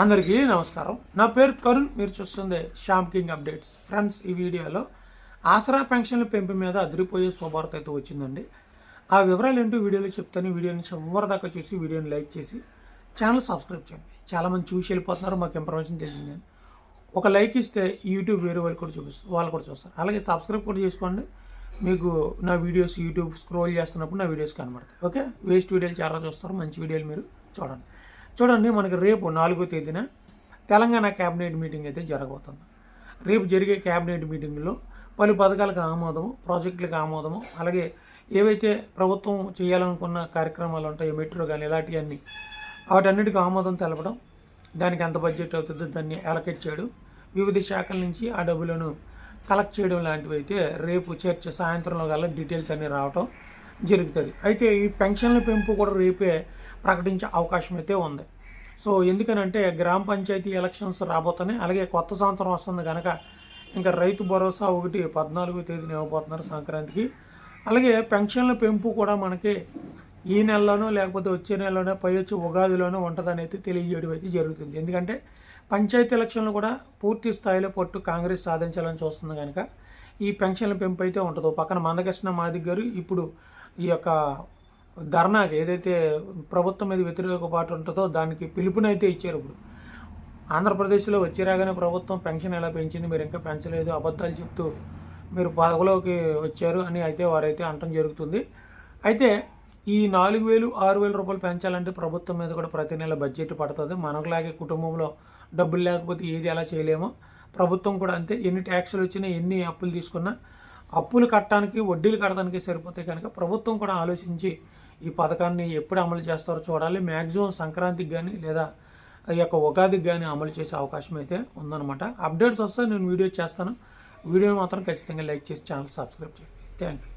అందరికీ నమస్కారం. నా పేరు కరుణ్ మీరు చూస్తుంది శ్యామ్ కింగ్ అప్డేట్స్. ఫ్రెండ్స్ ఈ వీడియోలో ఆసరా పెన్షన్ల పెంపు మీద అదిరిపోయే శుభార్త అయితే వచ్చిందండి. ఆ వివరాలు ఏంటో వీడియోలో చెప్తాను. వీడియోని చివరి దాకా చూసి వీడియోని లైక్ చేసి ఛానల్ సబ్స్క్రైబ్ చేయండి. చాలామంది చూసి వెళ్ళిపోతున్నారు మాకు ఇన్ఫర్మేషన్ తెలిసింది. ఒక లైక్ ఇస్తే యూట్యూబ్ వేరే వాళ్ళు కూడా చూపిస్తారు వాళ్ళు కూడా చూస్తారు. అలాగే సబ్స్క్రైబ్ కూడా చేసుకోండి. మీకు నా వీడియోస్ యూట్యూబ్ స్క్రోల్ చేస్తున్నప్పుడు నా వీడియోస్ కనబడతాయి. ఓకే? వేస్ట్ వీడియోలు చాలా చూస్తారు మంచి వీడియోలు మీరు చూడండి. చూడండి మనకి రేపు నాలుగో తేదీన తెలంగాణ క్యాబినెట్ మీటింగ్ అయితే జరగబోతుంది. రేపు జరిగే క్యాబినెట్ మీటింగ్లో పలు పథకాలకు ఆమోదము ప్రాజెక్టులకు ఆమోదము అలాగే ఏవైతే ప్రభుత్వం చేయాలనుకున్న కార్యక్రమాలు ఉంటాయో మెట్రో కానీ ఇలాంటివన్నీ వాటన్నిటికీ ఆమోదం తెలపడం దానికి ఎంత బడ్జెట్ అవుతుందో దాన్ని అలకెట్ చేయడం వివిధ శాఖల నుంచి ఆ డబ్బులను కలెక్ట్ చేయడం లాంటివి అయితే రేపు చర్చ సాయంత్రంలో గల డీటెయిల్స్ అన్నీ రావటం జరుగుతుంది. అయితే ఈ పెన్షన్ల పెంపు కూడా రేపే ప్రకటించే అవకాశం అయితే ఉంది. సో ఎందుకనంటే గ్రామ పంచాయతీ ఎలక్షన్స్ రాబోతున్నాయి. అలాగే కొత్త సంవత్సరం వస్తుంది కనుక ఇంకా రైతు భరోసా ఒకటి పద్నాలుగో తేదీన ఇవ్వబోతున్నారు సంక్రాంతికి. అలాగే పెన్షన్ల పెంపు కూడా మనకి ఈ నెలలోనో లేకపోతే వచ్చే నెలలోనో పై వచ్చే ఉగాదిలోనో ఉంటుందని అయితే తెలియజేయడం అయితే జరుగుతుంది. ఎందుకంటే పంచాయతీ ఎలక్షన్లు కూడా పూర్తి స్థాయిలో పట్టు కాంగ్రెస్ సాధించాలని చూస్తుంది కనుక ఈ పెన్షన్ల పెంపు అయితే ఉంటుంది. పక్కన మందకృష్ణ మాదిగ్ గారు ఇప్పుడు ఈ యొక్క ధర్నాకి ఏదైతే ప్రభుత్వం మీద వ్యతిరేక పాటు ఉంటుందో దానికి పిలుపునైతే ఇచ్చారు ఇప్పుడు. ఆంధ్రప్రదేశ్లో వచ్చి రాగానే ప్రభుత్వం పెన్షన్ ఎలా పెంచింది? మీరు ఇంకా పెంచలేదు అబద్ధాలు చెప్తూ మీరు పదవిలోకి వచ్చారు అని అయితే వారైతే అనటం జరుగుతుంది. అయితే ఈ నాలుగు వేలు ఆరు వేల రూపాయలు పెంచాలంటే ప్రభుత్వం మీద కూడా ప్రతి నెల బడ్జెట్ పడుతుంది. మనకులాగే కుటుంబంలో డబ్బులు లేకపోతే ఏది ఎలా చేయలేమో ప్రభుత్వం కూడా అంతే. ఎన్ని ట్యాక్సులు వచ్చినా ఎన్ని అప్పులు తీసుకున్నా అప్పులు కట్టడానికి వడ్డీలు కట్టడానికి సరిపోతే కనుక ప్రభుత్వం కూడా ఆలోచించి ఈ పథకాన్ని ఎప్పుడు అమలు చేస్తారో చూడాలి. మ్యాక్సిమం సంక్రాంతికి కానీ లేదా ఈ యొక్క ఉగాదికి కానీ అమలు చేసే అవకాశం అయితే ఉందన్నమాట. అప్డేట్స్ వస్తే నేను వీడియో చేస్తాను. వీడియో మాత్రం ఖచ్చితంగా లైక్ చేసి ఛానల్ సబ్స్క్రైబ్ చేయండి. Thank you